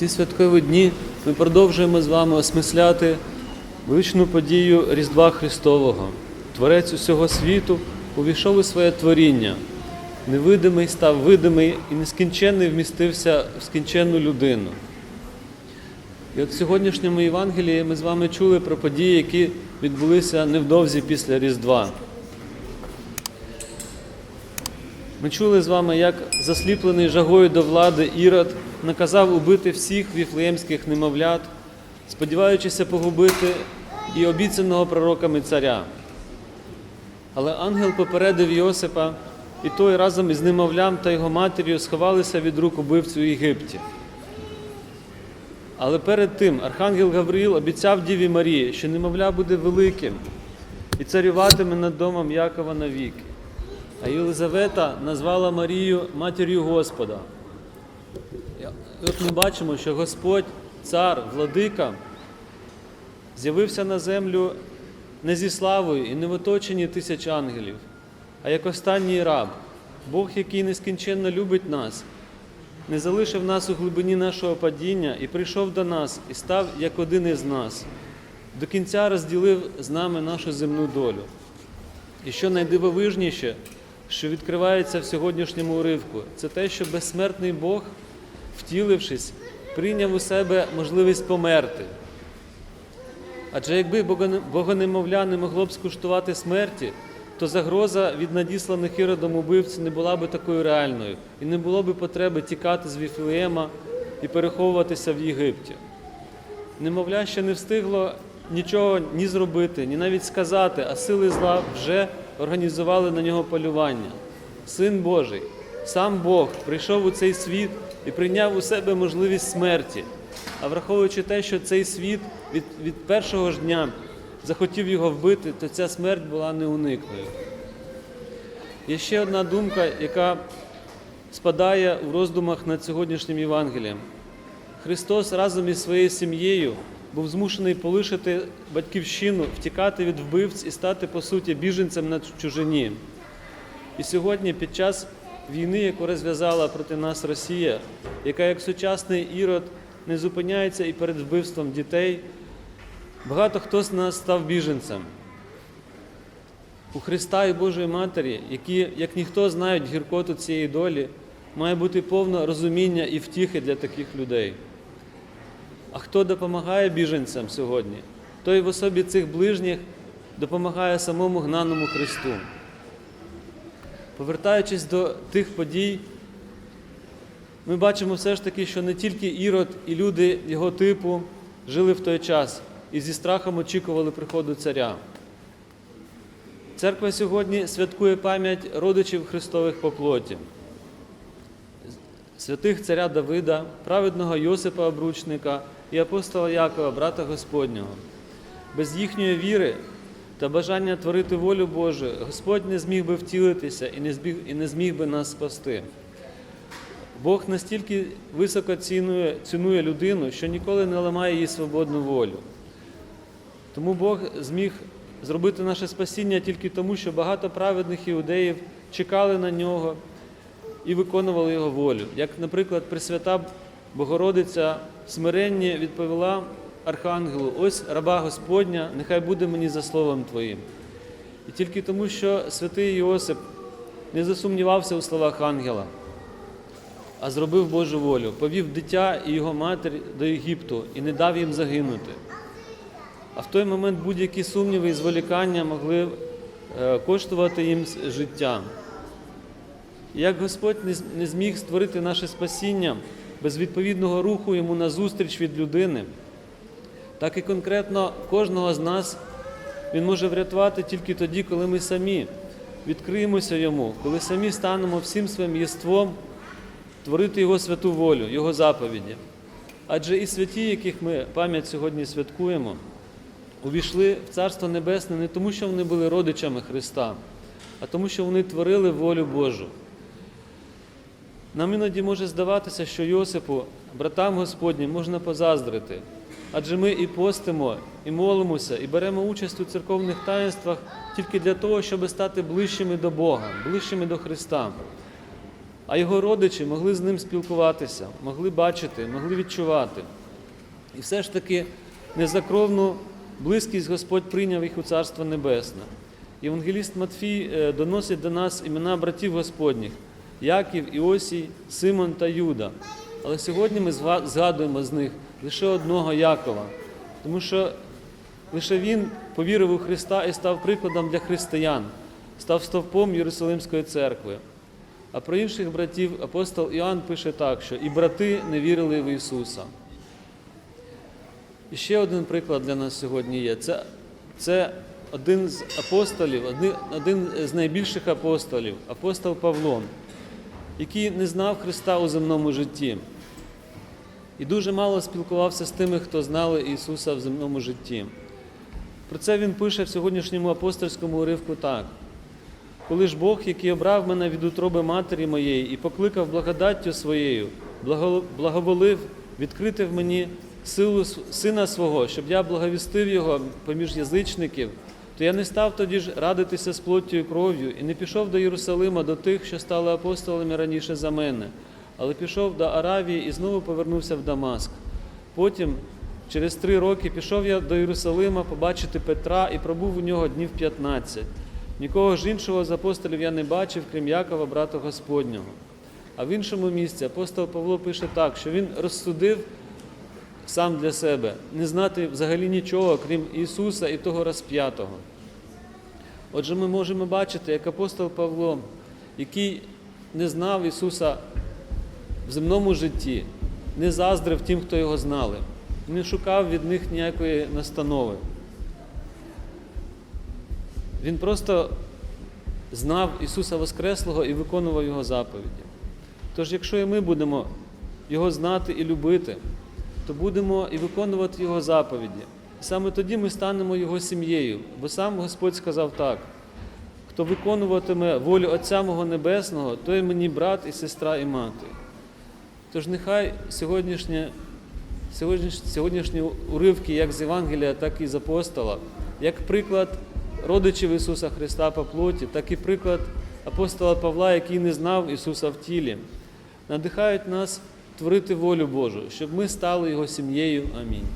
ці святкові дні ми продовжуємо з вами осмисляти величну подію Різдва Христового. Творець усього світу увійшов у своє творіння. Невидимий став видимий і нескінченний вмістився в скінченну людину. І от в сьогоднішньому Євангелії ми з вами чули про події, які відбулися невдовзі після Різдва. Ми чули з вами, як засліплений жагою до влади Ірод наказав убити всіх віфлеємських немовлят, сподіваючися погубити і обіцяного пророками царя. Але ангел попередив Йосипа, і той разом із немовлям та його матір'ю сховалися від рук убивцю Єгипті. Але перед тим Архангел Гавриїл обіцяв Діві Марії, що немовля буде великим і царюватиме над домом Якова навіки. А Єлизавета назвала Марію матір'ю Господа. І От ми бачимо, що Господь, цар, владика, з'явився на землю не зі славою і не в оточенні тисяч ангелів, а як останній раб, Бог, який нескінченно любить нас, не залишив нас у глибині нашого падіння і прийшов до нас і став як один із нас, до кінця розділив з нами нашу земну долю. І що найдивовижніше, що відкривається в сьогоднішньому уривку, це те, що безсмертний Бог, втілившись, прийняв у себе можливість померти. Адже якби богоне- богонемовля не могло б скуштувати смерті, то загроза від надісланих іродом убивць не була б такою реальною і не було б потреби тікати з Віфлеєма і переховуватися в Єгипті. Немовля ще не встигло нічого ні зробити, ні навіть сказати, а сили зла вже організували на нього полювання. Син Божий, сам Бог прийшов у цей світ і прийняв у себе можливість смерті. А враховуючи те, що цей світ від, від першого ж дня захотів його вбити, то ця смерть була неуникною. Є ще одна думка, яка спадає у роздумах над сьогоднішнім Євангелієм. Христос разом із своєю сім'єю був змушений полишити батьківщину, втікати від вбивць і стати, по суті, біженцем на чужині. І сьогодні, під час війни, яку розв'язала проти нас Росія, яка як сучасний ірод не зупиняється і перед вбивством дітей, багато хто з нас став біженцем. У Христа і Божої Матері, які, як ніхто, знають гіркоту цієї долі, має бути повне розуміння і втіхи для таких людей. А хто допомагає біженцям сьогодні, той в особі цих ближніх допомагає самому гнаному Христу. Повертаючись до тих подій, ми бачимо все ж таки, що не тільки Ірод і люди його типу жили в той час і зі страхом очікували приходу царя. Церква сьогодні святкує пам'ять родичів Христових по плоті, святих царя Давида, праведного Йосипа Обручника і апостола Якова, брата Господнього. Без їхньої віри та бажання творити волю Божу Господь не зміг би втілитися і не зміг, і не зміг би нас спасти. Бог настільки високо цінує, цінує людину, що ніколи не ламає її свободну волю. Тому Бог зміг зробити наше спасіння тільки тому, що багато праведних іудеїв чекали на нього і виконували його волю. Як, наприклад, Пресвята Богородиця смиренні відповіла Архангелу: ось раба Господня, нехай буде мені за словом Твоїм. І тільки тому, що святий Йосип не засумнівався у словах ангела, а зробив Божу волю, повів дитя і його матір до Єгипту і не дав їм загинути. А в той момент будь-які сумніви і зволікання могли е, коштувати їм життя. Як Господь не зміг створити наше спасіння без відповідного руху йому назустріч від людини, так і конкретно кожного з нас Він може врятувати тільки тоді, коли ми самі відкриємося йому, коли самі станемо всім своїм єством творити Його святу волю, Його заповіді. Адже і святі, яких ми пам'ять сьогодні святкуємо, увійшли в Царство Небесне не тому, що вони були родичами Христа, а тому, що вони творили волю Божу. Нам іноді може здаватися, що Йосипу, братам Господнім, можна позаздрити, адже ми і постимо, і молимося, і беремо участь у церковних таїнствах тільки для того, щоб стати ближчими до Бога, ближчими до Христа. а його родичі могли з ним спілкуватися, могли бачити, могли відчувати. І все ж таки незакровну близькість Господь прийняв їх у Царство Небесне. Євангеліст Матфій е, доносить до нас імена братів Господніх Яків, Іосій, Симон та Юда. Але сьогодні ми згадуємо з них лише одного Якова, тому що лише він повірив у Христа і став прикладом для християн, став стовпом Єрусалимської церкви. А про інших братів апостол Іоанн пише так, що і брати не вірили в Ісуса. І ще один приклад для нас сьогодні є. Це, це один з апостолів, один, один з найбільших апостолів, апостол Павло, який не знав Христа у земному житті. І дуже мало спілкувався з тими, хто знали Ісуса в земному житті. Про це він пише в сьогоднішньому апостольському уривку так. Коли ж Бог, який обрав мене від утроби матері моєї і покликав благодаттю своєю, благоволив відкрити в мені силу сина свого, щоб я благовістив його поміж язичників, то я не став тоді ж радитися з плоттю і кров'ю і не пішов до Єрусалима до тих, що стали апостолами раніше за мене, але пішов до Аравії і знову повернувся в Дамаск. Потім, через три роки, пішов я до Єрусалима побачити Петра і пробув у нього днів 15. Нікого ж іншого з апостолів я не бачив, крім Якова, брата Господнього. А в іншому місці апостол Павло пише так, що він розсудив сам для себе не знати взагалі нічого, крім Ісуса і того розп'ятого. Отже, ми можемо бачити, як апостол Павло, який не знав Ісуса в земному житті, не заздрив тим, хто його знали, не шукав від них ніякої настанови. Він просто знав Ісуса Воскреслого і виконував Його заповіді. Тож, якщо і ми будемо Його знати і любити, то будемо і виконувати Його заповіді. Саме тоді ми станемо Його сім'єю, бо сам Господь сказав так: хто виконуватиме волю Отця мого Небесного, той мені брат і сестра і мати. Тож нехай сьогоднішнє, сьогодніш, сьогоднішні уривки як з Євангелія, так і з апостола, як приклад родичів Ісуса Христа по плоті, так і приклад апостола Павла, який не знав Ісуса в тілі, надихають нас творити волю Божу, щоб ми стали Його сім'єю. Амінь.